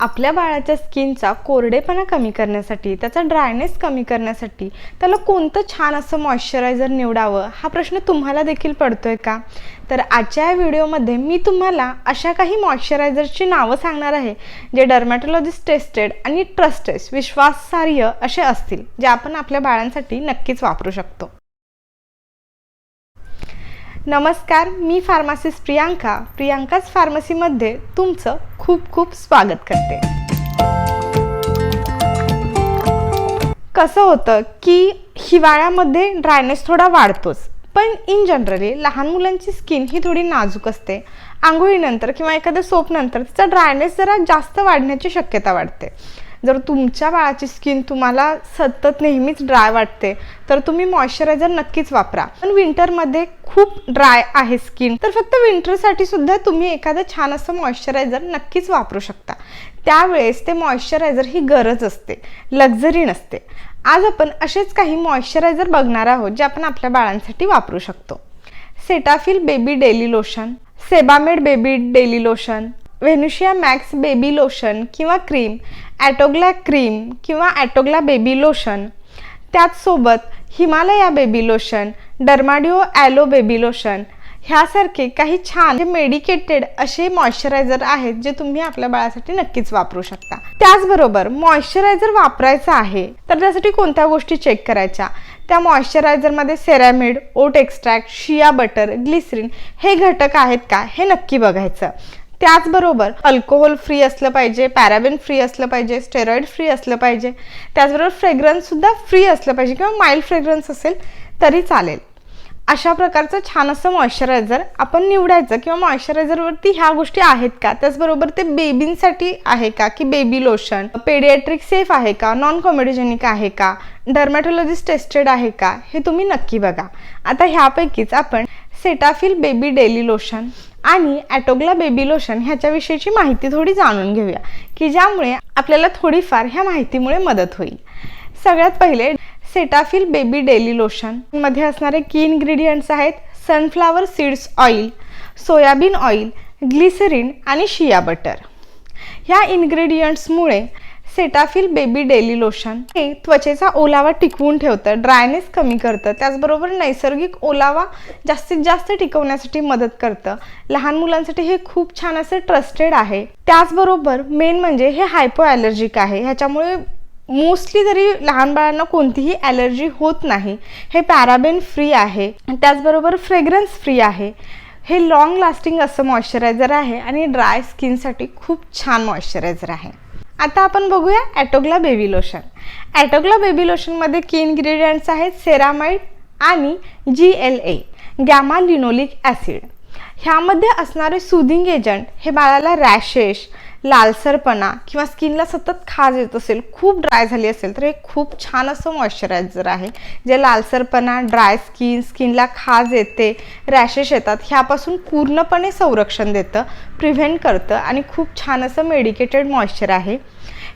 आपल्या बाळाच्या स्किनचा कोरडेपणा कमी करण्यासाठी त्याचा ड्रायनेस कमी करण्यासाठी त्याला कोणतं छान असं मॉइश्चरायझर निवडावं हा प्रश्न तुम्हाला देखील पडतोय का? तर आजच्या या व्हिडिओमध्ये मी तुम्हाला अशा काही मॉइश्चरायझरची नावं सांगणार आहे जे डर्मॅटॉलॉजिस्ट टेस्टेड आणि ट्रस्टेड विश्वासार्ह असे असतील जे आपण आपल्या बाळांसाठी नक्कीच वापरू शकतो. नमस्कार मी फार्मासिस्ट प्रियांका. प्रियांकाच फार्मसीमध्ये तुमचं खूप खूप स्वागत करते. कसं होतं की हिवाळ्यामध्ये ड्रायनेस थोडा वाढतोच पण इन जनरली लहान मुलांची स्किन ही थोडी नाजूक असते. आंघोळीनंतर किंवा एखाद्या सोपनंतर तिचा ड्रायनेस जरा जास्त वाढण्याची शक्यता वाढते. जर तुमच्या बाळाची स्किन तुम्हाला सतत नेहमीच ड्राय वाटते तर तुम्ही मॉइश्चरायझर नक्कीच वापरा. पण विंटरमध्ये खूप ड्राय आहे स्किन तर फक्त विंटरसाठी सुद्धा तुम्ही एखादं छान असं मॉइश्चरायझर नक्कीच वापरू शकता. त्यावेळेस ते मॉइश्चरायझर ही गरज असते लक्झरी नसते. आज आपण असेच काही मॉइश्चरायझर बघणार आहोत जे आपण आपल्या बाळांसाठी वापरू शकतो. Cetaphil baby daily lotion Sebamed baby daily lotion Venusia max baby lotion किंवा क्रीम ॲटोग्ला क्रीम किंवा ॲटोग्ला बेबी लोशन. त्याचसोबत Himalaya baby lotion Dermadew aloe baby lotion. ह्यासारखे काही छान मेडिकेटेड असे मॉइश्चरायझर आहेत जे तुम्ही आपल्या बाळासाठी नक्कीच वापरू शकता. त्याचबरोबर मॉइश्चरायझर वापरायचं आहे तर त्यासाठी कोणत्या गोष्टी चेक करायच्या? त्या मॉइश्चरायझरमध्ये ceramide oat extract shea butter glycerin हे घटक आहेत का? हे नक्की बघायचं. त्याचबरोबर अल्कोहोल फ्री असलं पाहिजे पॅराबेन फ्री असलं पाहिजे स्टेरॉइड फ्री असलं पाहिजे त्याचबरोबर फ्रेग्रन्ससुद्धा फ्री असलं पाहिजे किंवा माइल्ड फ्रेग्रन्स असेल तरी चालेल. अशा प्रकारचं छान असं मॉइश्चरायझर आपण निवडायचं किंवा मॉइश्चरायझरवरती ह्या गोष्टी आहेत का? त्याचबरोबर ते बेबींसाठी आहे का? की बेबी लोशन पेडियाट्रिक सेफ आहे का? नॉन कॉमेडिजेनिक आहे का? डर्मॅटोलॉजिस्ट टेस्टेड आहे का? हे तुम्ही नक्की बघा. आता ह्यापैकीच आपण सेटाफिल बेबी डेली लोशन आणि ॲटोग्ला बेबी लोशन ह्याच्याविषयीची माहिती थोडी जाणून घेऊया की ज्यामुळे आपल्याला थोडीफार ह्या माहितीमुळे मदत होईल. सगळ्यात पहिले सेटाफिल बेबी डेली लोशनमध्ये असणारे की इन्ग्रेडियंट्स आहेत sunflower seeds oil soybean oil glycerine आणि शिया बटर ह्या इन्ग्रेडियंट्समुळे सेटाफिल बेबी डेली लोशन हे त्वचेचा ओलावा टिकवून ठेवतं ड्रायनेस कमी करतं. त्याचबरोबर नैसर्गिक ओलावा जास्तीत जास्त टिकवण्यासाठी मदत करतं. लहान मुलांसाठी हे खूप छान असे ट्रस्टेड आहे. त्याचबरोबर मेन म्हणजे हे हायपो ॲलर्जिक आहे. ह्याच्यामुळे मोस्टली जरी लहान बाळांना कोणतीही ॲलर्जी होत नाही. हे पॅराबेन फ्री आहे. त्याचबरोबर फ्रेग्रन्स फ्री आहे. हे लॉंग लास्टिंग असं मॉइश्चरायझर आहे आणि ड्राय स्किनसाठी खूप छान मॉइश्चरायझर आहे. आता आपण बघूया Atogla baby lotion. Atogla baby लोशनमध्ये की इन्ग्रेडियंट्स आहेत सेरामाइड आणि G L A gamma linoleic acid ह्यामध्ये असणारे सुदिंग एजंट हे बाळाला रॅशेश लालसरपणा किंवा स्किनला सतत खाज येत असेल खूप ड्राय झाली असेल तर हे खूप छान असं मॉइश्चरायझर आहे. जे लालसरपणा ड्राय स्किन स्किनला खाज येते रॅशेस येतात ह्यापासून पूर्णपणे संरक्षण देतं प्रिव्हेंट करतं आणि खूप छान असं मेडिकेटेड मॉइश्चर आहे.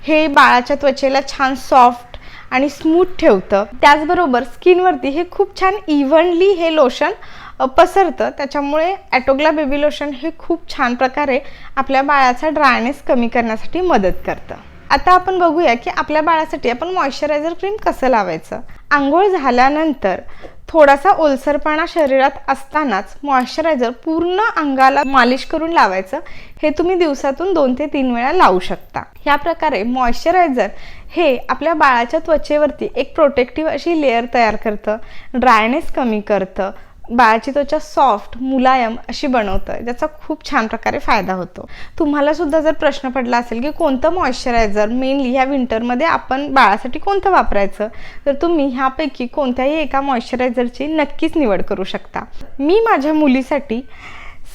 हे बाळाच्या त्वचेला छान सॉफ्ट आणि स्मूथ ठेवतं. त्याचबरोबर स्किनवरती हे खूप छान इव्हनली हे लोशन पसरतं. त्याच्यामुळे ॲटोग्ला बेबी लोशन हे खूप छान प्रकारे आपल्या बाळाचा ड्रायनेस कमी करण्यासाठी मदत करतं. आता आपण बघूया की आपल्या बाळासाठी आपण मॉइश्चरायझर क्रीम कसं लावायचं? आंघोळ झाल्यानंतर थोडासा ओलसरपणा शरीरात असतानाच मॉइश्चरायझर पूर्ण अंगाला मालिश करून लावायचं. हे तुम्ही दिवसातून दोन ते तीन वेळा लावू शकता. ह्या प्रकारे मॉइश्चरायझर हे आपल्या बाळाच्या त्वचेवरती एक प्रोटेक्टिव्ह अशी लेअर तयार करतं. ड्रायनेस कमी करतं. बाळाची त्वचा सॉफ्ट मुलायम अशी बनवतं ज्याचा खूप छान प्रकारे फायदा होतो. तुम्हाला सुद्धा जर प्रश्न पडला असेल की कोणतं मॉइश्चरायझर मेनली ह्या विंटरमध्ये आपण बाळासाठी कोणतं वापरायचं तर तुम्ही ह्यापैकी कोणत्याही एका मॉइश्चरायझरची नक्कीच निवड करू शकता. मी माझ्या मुलीसाठी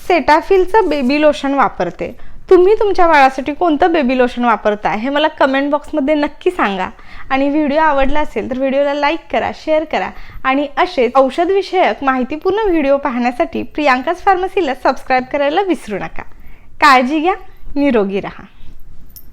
सेटाफिलचं बेबी लोशन वापरते. तुम्ही तुमच्या बाळासाठी कोणतं बेबी लोशन वापरता हे मला कमेंट बॉक्समध्ये नक्की सांगा. आणि व्हिडिओ आवडला असेल तर व्हिडिओला लाईक करा शेअर करा. आणि असेच औषधविषयक माहितीपूर्ण व्हिडिओ पाहण्यासाठी प्रियांकाच फार्मसीला सबस्क्राईब करायला विसरू नका. काळजी घ्या निरोगी राहा.